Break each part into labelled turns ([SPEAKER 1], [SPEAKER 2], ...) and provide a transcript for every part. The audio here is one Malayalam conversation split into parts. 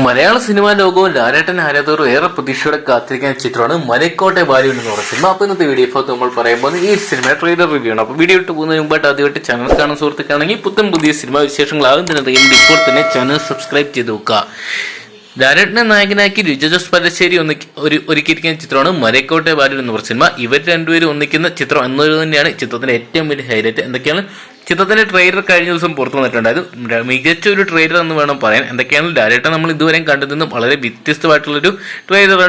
[SPEAKER 1] മലയാള സിനിമാ ലോകവും ലാലേട്ടൻ ആരാധകരും ഏറെ പ്രതീക്ഷയോടെ കാത്തിരിക്കുന്ന ചിത്രമാണ് മലക്കോട്ടെ ബാലു എന്ന് പറയുന്ന സിനിമ. അപ്പൊ ഇന്നത്തെ വീഡിയോ ഇപ്പോൾ നമ്മൾ പറയുമ്പോൾ ഈ സിനിമ ട്രെയിലർ റിവ്യൂ ആണ്. അപ്പൊ വീഡിയോ ഇട്ട് പോകുന്നതിന് മുമ്പായിട്ട് ആദ്യമായിട്ട് ചാനൽ കാണുന്ന സുഹൃത്തുക്കാണെങ്കിൽ പുത്തൻ പുതിയ സിനിമാ വിശേഷങ്ങളാകും. തന്നെ ഇപ്പോൾ തന്നെ ചാനൽ സബ്സ്ക്രൈബ് ചെയ്ത് നോക്കുക. ലാലേട്ടനെ നായകനാക്കി രുചജോസ് പല്ലശ്ശേരി ഒന്ന് ഒരു ഒരുക്കിയിരിക്കുന്ന ചിത്രമാണ് മരക്കോട്ടെ ബാലു എന്ന് പറഞ്ഞ സിനിമ. ഇവർ രണ്ടുപേരും ഒന്നിക്കുന്ന ചിത്രം എന്നത് തന്നെയാണ്. ചിത്രത്തിന്റെ ഏറ്റവും വലിയ ഹൈലൈറ്റ് എന്തൊക്കെയാണ്? ചിത്രത്തിന്റെ ട്രെയിലർ കഴിഞ്ഞ ദിവസം പുറത്തു വന്നിട്ടുണ്ട്. അത് മികച്ച ഒരു ട്രെയിലർ എന്ന് വേണം പറയാൻ. എന്തൊക്കെയാണ് ഡയറക്ടർ നമ്മൾ ഇതുവരെയും കണ്ടതിൽ വളരെ വ്യത്യസ്തമായിട്ടുള്ളൊരു ട്രെയിലർ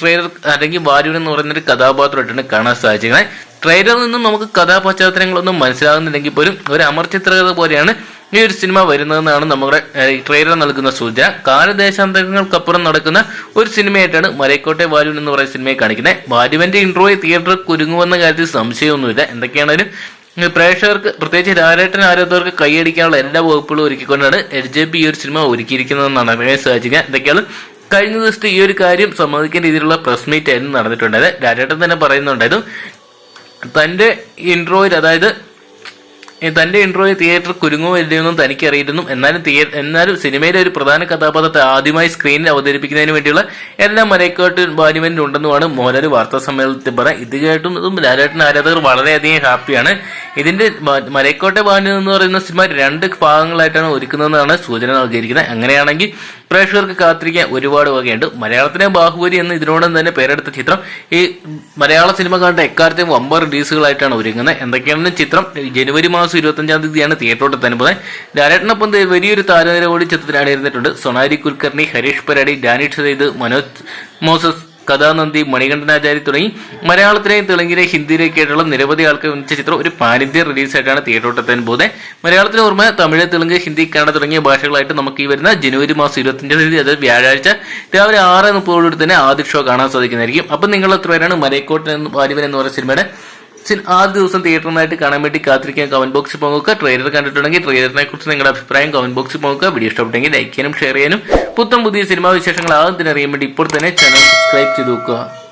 [SPEAKER 1] ട്രെയിലർ അല്ലെങ്കിൽ ബാലുവിൻ എന്ന് പറയുന്ന ഒരു കഥാപാത്രമായിട്ടാണ് കാണാൻ സാധിച്ചിരിക്കുന്നത്. ട്രെയിലറിൽ നിന്നും നമുക്ക് കഥാപശ്ചാത്തലങ്ങളൊന്നും മനസ്സിലാകുന്നില്ലെങ്കിൽ പോലും ഒരു അമർ ചിത്രകഥ പോലെയാണ് ഈ ഒരു സിനിമ വരുന്നതെന്നാണ് നമ്മുടെ ട്രെയിലർ നൽകുന്ന സൂചന. കാലദേശാന്തരങ്ങൾക്കപ്പുറം നടക്കുന്ന ഒരു സിനിമയായിട്ടാണ് മലയക്കോട്ടെ ബാലുവിൻ എന്ന് പറയുന്ന സിനിമയെ കാണിക്കുന്നത്. ബാലുവിന്റെ ഇൻട്രോയെ തിയേറ്ററിൽ കുരുങ്ങുമെന്ന കാര്യത്തിൽ സംശയമൊന്നുമില്ല. എന്തൊക്കെയാണെങ്കിലും പ്രേക്ഷകർക്ക് പ്രത്യേകിച്ച് രാജേട്ടൻ ആരാധകർക്ക് കൈയടിക്കാനുള്ള എല്ലാ വകുപ്പുകളും ഒരുക്കിക്കൊണ്ടാണ് എൽ ജെ പി ഈ ഒരു സിനിമ ഒരുക്കിയിരിക്കുന്നതെന്നാണ് അഭിനയം സാധിക്കുക എന്തൊക്കെയാണ്? കഴിഞ്ഞ ദിവസത്തെ ഈ ഒരു കാര്യം സമ്മതിക്കുന്ന രീതിയിലുള്ള പ്രസ് മീറ്റ് ആയിരുന്നു നടന്നിട്ടുണ്ടായത്. രാജേട്ടൻ തന്നെ പറയുന്നുണ്ടായിരുന്നു. തന്റെ ഇൻട്രോയിൽ അതായത് തന്റെ ഇൻട്രോയിൽ തിയേറ്റർ കുരുങ്ങോ ഇല്ലയെന്നും തനിക്കറിയില്ലെന്നും എന്നാലും എന്നാലും സിനിമയിലെ ഒരു പ്രധാന കഥാപാത്രത്തെ ആദ്യമായി സ്ക്രീനിൽ അവതരിപ്പിക്കുന്നതിന് വേണ്ടിയുള്ള എല്ലാ മലയക്കാട്ട് ബാലിമെന്റിൽ ഉണ്ടെന്നുമാണ് മോഹൻലാൽ വാർത്താ സമ്മേളനത്തിൽ പറയാം ഇത് കേട്ടും ലാലേട്ടൻ ആരാധകർ വളരെയധികം ഹാപ്പിയാണ് ഇതിന്റെ മലയക്കോട്ടെ ബാലു എന്ന് പറയുന്ന സിനിമ രണ്ട് ഭാഗങ്ങളായിട്ടാണ് ഒരുക്കുന്നതെന്നാണ് സൂചന നൽകിയിരിക്കുന്നത്. അങ്ങനെയാണെങ്കിൽ പ്രേക്ഷകർക്ക് കാത്തിരിക്കാൻ ഒരുപാട് വകയുണ്ട്. മലയാളത്തിലെ ബാഹുബലി എന്ന് ഇതിനോടൊപ്പം തന്നെ പേരെടുത്ത ചിത്രം. ഈ മലയാള സിനിമ കണ്ട എക്കാലത്തെയും വമ്പർ റിലീസുകളായിട്ടാണ് ഒരുങ്ങുന്നത്. എന്തൊക്കെയാണെന്ന് ചിത്രം ജനുവരി മാസം ഇരുപത്തഞ്ചാം തീയതിയാണ് തിയേറ്ററോട്ട് തന്നെ പോകുന്നത് ലാലേട്ടനൊപ്പം വലിയൊരു താരനിര കൂടി ചിത്രത്തിൽ അണിയിരുന്നിട്ടുണ്ട് സൊണാരി കുൽക്കർണി ഹരീഷ് പരാടി ഡാനിഷ് സെയ്ദ് മനോജ് മോസസ് കഥാനന്ദി മണികണ്ഠനാചാരി തുടങ്ങി മലയാളത്തിലെയും തെലുങ്കിലെയും ഹിന്ദിയിലേക്കായിട്ടുള്ള നിരവധി ആൾക്കാർ ഒന്നിച്ച ചിത്രം ഒരു പാനിന്ത്യ റിലീസായിട്ടാണ് തിയേറ്ററോട്ടെത്താൻ പോകുന്നത്. മലയാളത്തിന് ഓർമ്മ തമിഴ് തെലുങ്ക് ഹിന്ദി കന്നഡ തുടങ്ങിയ ഭാഷകളായിട്ട് നമുക്ക് ഈ വരുന്ന ജനുവരി മാസം ഇരുപത്തിയഞ്ചാം തീയതി അതായത് വ്യാഴാഴ്ച രാവിലെ ആറ് മുപ്പതോടുകൂടി തന്നെ ആദ്യ ഷോ കാണാൻ സാധിക്കുന്നതായിരിക്കും. അപ്പം നിങ്ങൾ എത്ര പേരാണ് മലയക്കോട്ടൻ എന്ന് വാലിബൻ എന്ന് പറയുന്ന സിനിമയുടെ ആദ്യ ദിവസം തിയേറ്ററിനായിട്ട് കാണാൻ വേണ്ടി കാത്തിരിക്കാൻ കമന്റ് ബോക്സിൽ പോകുക ട്രെയിലർ കണ്ടിട്ടുണ്ടെങ്കിൽ ട്രെയിലറിനെ കുറിച്ച് നിങ്ങളുടെ അഭിപ്രായം കമന്റ് ബോക്സിൽ പോകുക വീഡിയോ ഇഷ്ടപ്പെട്ടെങ്കിൽ ലൈക്ക് ചെയ്യാനും ഷെയർ ചെയ്യാനും. പുത്തം പുതിയ സിനിമാ വിശേഷങ്ങൾ ആദ്യം തന്നെ അറിയാൻ വേണ്ടി ഇപ്പോൾ തന്നെ ചാനൽ സബ്സ്ക്രൈബ് ചെയ്ത് നോക്കുക